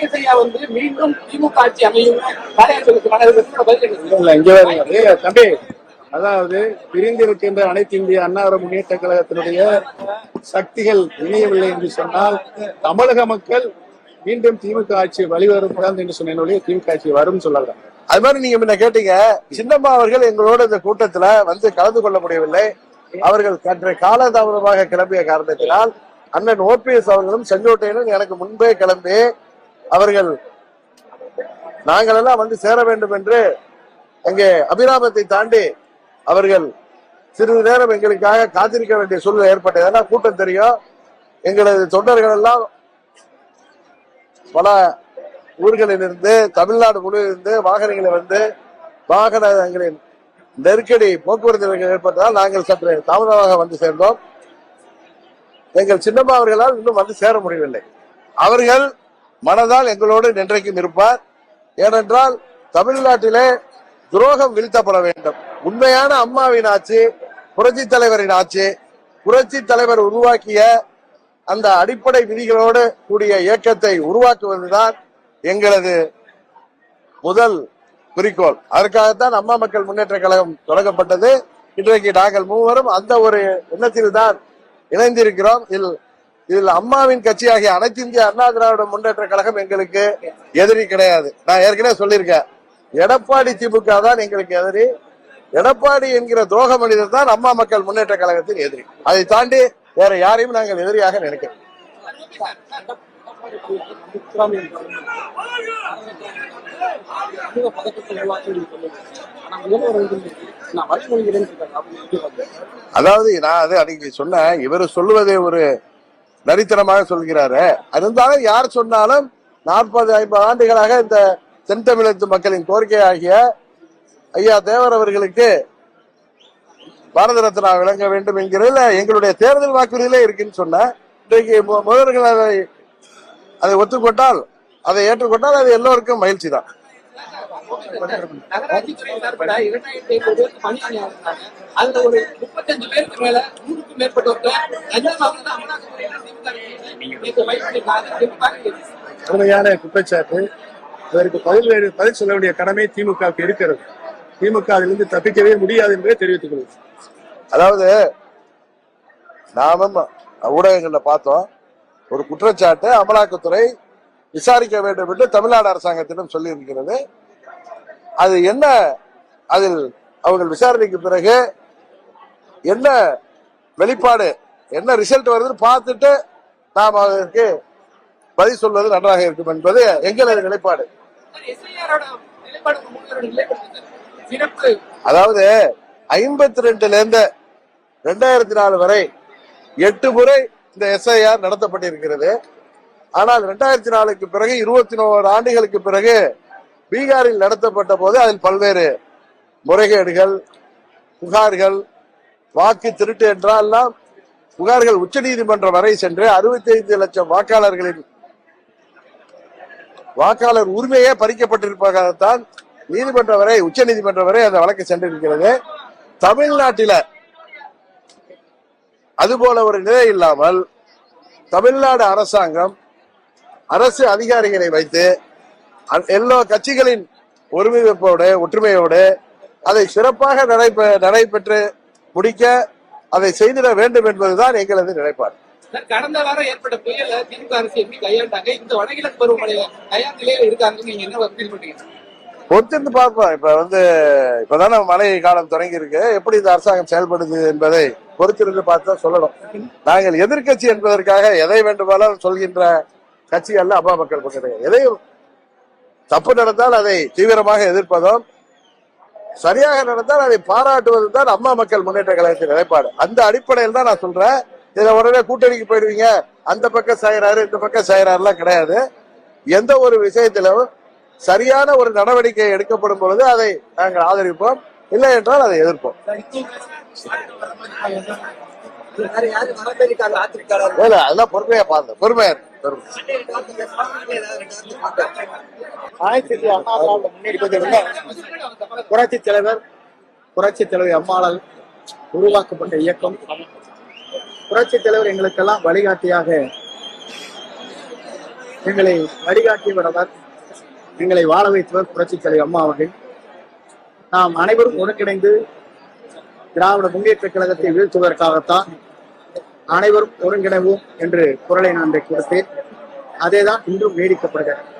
OPS ஐயா வந்து மீண்டும் திமுக ஆட்சி அமையும். வரையறுப்பதற்கு வரையறுப்பதற்கு பதில் என்ன? இல்ல இங்க வருங்க ஏய், தம்பி அதாவது பிரிந்திருக்கின்ற அனைத்து இந்திய அன்னார முன்னேற்ற கழகத்தினுடைய சக்திகள் இணையவில்லை என்று சொன்னால் தமிழக மக்கள் மீண்டும் திமுக ஆட்சி வழிவரக்கூடாது என்று சொன்னேன் திமுக ஆட்சி வரும் சொல்லலாம். அது மாதிரி நீங்க முன்ன கேட்டீங்க சின்னம்மா அவர்கள் எங்களோட இந்த கூட்டத்துல வந்து கலந்து கொள்ள முடியவில்லை. அவர்கள் சற்று காலதாமதமாக கிளம்பிய காரணத்தினால் அண்ணன் ஓபிஎஸ் அவர்களும் செங்கோட்டையனும் எனக்கு முன்பே கிளம்பி அவர்கள் நாங்கள் எல்லாம் வந்து சேர வேண்டும் என்று அங்கே அபிராமத்தை தாண்டி அவர்கள் சிறிது நேரம் எங்களுக்காக காத்திருக்க வேண்டிய சூழ்நிலை ஏற்பட்டது. ஏன்னா கூட்டம் தெரியும். எங்களது தொண்டர்கள் எல்லாம் பல ஊர்களிலிருந்து தமிழ்நாடு முழுவதிலிருந்து வாகனங்களில் வந்து வாகனங்களின் நெருக்கடி போக்குவரத்து ஏற்பட்டதால் நாங்கள் சற்று தாமதமாக வந்து சேர்ந்தோம். எங்கள் சின்னம்மா அவர்களால் இன்னும் வந்து சேர முடியவில்லை. அவர்கள் மனதால் எங்களோடு நின்றைக்கும் இருப்பார். ஏனென்றால் தமிழ்நாட்டிலே துரோகம் வீழ்த்தப்பட வேண்டும். உண்மையான அம்மாவின் ஆட்சி புரட்சி தலைவரின் ஆட்சி புரட்சி தலைவர் உருவாக்கிய அந்த அடிப்படை விதிகளோடு கூடிய இயக்கத்தை உருவாக்குவதுதான் எங்களது முதல் குறிக்கோள். அதற்காகத்தான் அம்மா மக்கள் முன்னேற்ற கழகம் தொடங்கப்பட்டது. இன்றைக்கு நாங்கள் மூவரும் அந்த ஒரு எண்ணத்தில் தான் இணைந்திருக்கிறோம். இதில் இதில் அம்மாவின் கட்சியாகிய அனைத்து இந்திய அண்ணா திராவிட முன்னேற்ற கழகம் எங்களுக்கு எதிரி கிடையாது. நான் ஏற்கனவே சொல்லியிருக்கேன். எடப்பாடி திமுக தான் எங்களுக்கு எதிரி. எடப்பாடி என்கிற துரோக மனிதர் தான் அம்மா மக்கள் முன்னேற்ற கழகத்தின் எதிரி. அதை தாண்டி வேற யாரையும் நாங்கள் எதிரியாக நினைக்கிறோம் அதாவது நான் அது அன்னைக்கு சொன்னேன் இவர் சொல்லுவதே ஒரு நரித்தனமாக சொல்கிறாரு. இருந்தாலும் யார் சொன்னாலும் நாற்பது ஐம்பது ஆண்டுகளாக இந்த தென் தமிழத்து மக்களின் கோரிக்கை ஆகிய ஐயா தேவர் அவர்களுக்கு பாரத ரத்னா விளங்க வேண்டும் என்கிறதுல எங்களுடைய தேர்தல் வாக்குறுதியிலே இருக்குன்னு சொன்னேன் இன்றைக்கு முதல்வர்கள் அதை அதை ஒத்துக்கொண்டால் அதை ஏற்றுக்கொண்டால் அது எல்லோருக்கும் மகிழ்ச்சி தான் நகராட்சி துறை இரண்டாயிரத்தி பணி அதுல ஒரு முப்பத்தஞ்சு பேருக்கு மேல லஞ்சமாக திமுக கடுமையான குற்றச்சாட்டு. இதற்கு பதில் பதில் சொல்ல வேண்டிய கடமை திமுகவுக்கு இருக்கிறது. திமுக அதிலிருந்து தப்பிக்கவே முடியாது என்பதை தெரிவித்துக் கொள்கிறேன். அதாவது நாமும் ஊடகங்கள்ல பார்த்தோம் ஒரு குற்றச்சாட்டு அமலாக்கத்துறை விசாரிக்க வேண்டும் என்று தமிழ்நாடு அரசாங்கத்திடம் சொல்லி இருக்கிறது அது என்ன அதில் அவர்கள் விசாரணைக்கு பிறகு என்ன வெளிப்பாடு. என்ன ரிசல்ட் வருதுன்னு பார்த்துட்டு நாம் அதற்கு பதில் சொல்வது நன்றாக இருக்கும் என்பது எங்களது நிலைப்பாடு. அதாவது ஐம்பத்தி ரெண்டுல இருந்து ரெண்டாயிரத்தி நாலு வரை எட்டு முறை இந்த எஸ்ஐஆர் நடத்தப்பட்டிருக்கிறது. ஆனால் ரெண்டாயிரத்தி நாலுக்கு பிறகு இருபத்தி நோரு ஆண்டுகளுக்கு பிறகு பீகாரில் நடத்தப்பட்ட போது அதில் பல்வேறு முறைகேடுகள் புகார்கள் வாக்கு திருட்டு என்றெல்லாம் புகார்கள் உச்ச நீதிமன்றம் வரை சென்று அறுபத்தி ஐந்து லட்சம் வாக்காளர்களின் வாக்காளர் உரிமையே பறிக்கப்பட்டிருப்பதாகத்தான் நீதிமன்றம் வரை உச்ச நீதிமன்றம் வரை அந்த வழக்கு சென்றிருக்கிறது. தமிழ்நாட்டில அதுபோல ஒரு நிலை இல்லாமல் தமிழ்நாடு அரசாங்கம் அரசு அதிகாரிகளை வைத்து எல்லா கட்சிகளின் ஒருமைப்போடு ஒற்றுமையோடு அதை சிறப்பாக நடைபெ நடைபெற்று முடிக்க அதை செய்திட வேண்டும் என்பதுதான் எங்களது நிலைப்பாடு. கடந்த வாரம் ஏற்பட்ட புயல திமுக அரசு எப்படி கையாண்டாங்க? இந்த வடகிழக்கு பருவமழை தயார் நிலையில இருக்காங்க நீங்க என்ன ஃபீல் பண்றீங்க? பொறுத்திருந்து பார்ப்போம். இப்ப வந்து இப்பதானே மழை காலம் தொடங்கி இருக்கு எப்படி இந்த அரசாங்கம் செயல்படுது என்பதை பொறுத்திருந்து பார்த்து சொல்லணும். நாங்கள் எதிர்க்கட்சி என்பதற்காக எதை வேண்டுமானாலும் சொல்கின்ற கட்சி அல்ல அம்மா மக்கள் பக்கத்தில். எதையும் தப்பு நடந்தால் அதை தீவிரமாக எதிர்ப்பதும். சரியாக நடந்தால் அதை பாராட்டுவது தான் அம்மா மக்கள் முன்னேற்ற கழகத்தின் நிலைப்பாடு. அந்த அடிப்படையில் தான் நான் சொல்றேன். இதுல உடனே கூட்டணிக்கு போயிடுவீங்க. அந்த பக்கம் சாயிறாரு இந்த பக்கம் சாயிறாருலாம் கிடையாது. எந்த ஒரு விஷயத்திலும் சரியான ஒரு நடவடிக்கை எடுக்கப்படும் பொழுது அதை நாங்கள் ஆதரிப்போம். இல்லை என்றால் அதை எதிர்ப்போம். இல்ல அதெல்லாம் பொறுமையா பாருங்க பொறுமையா புரட்சி தலைவர் புரட்சி தலைவர் அம்மாளால் உருவாக்கப்பட்ட இயக்கம். புரட்சி தலைவர் எங்களுக்கெல்லாம் வழிகாட்டியாக எங்களை வழிகாட்டி விடவர் எங்களை வாழ வைத்தவர் புரட்சித் தலைவர் அம்மா அவர்கள். நாம் அனைவரும் ஒருங்கிணைந்து திராவிட முன்னேற்ற கழகத்தை வீழ்த்துவதற்காகத்தான் அனைவரும் ஒருங்கிணைவோம் என்று குரலை நான் கொடுத்தேன். அதேதான் இன்றும் நீடிக்கப்படுகிறது.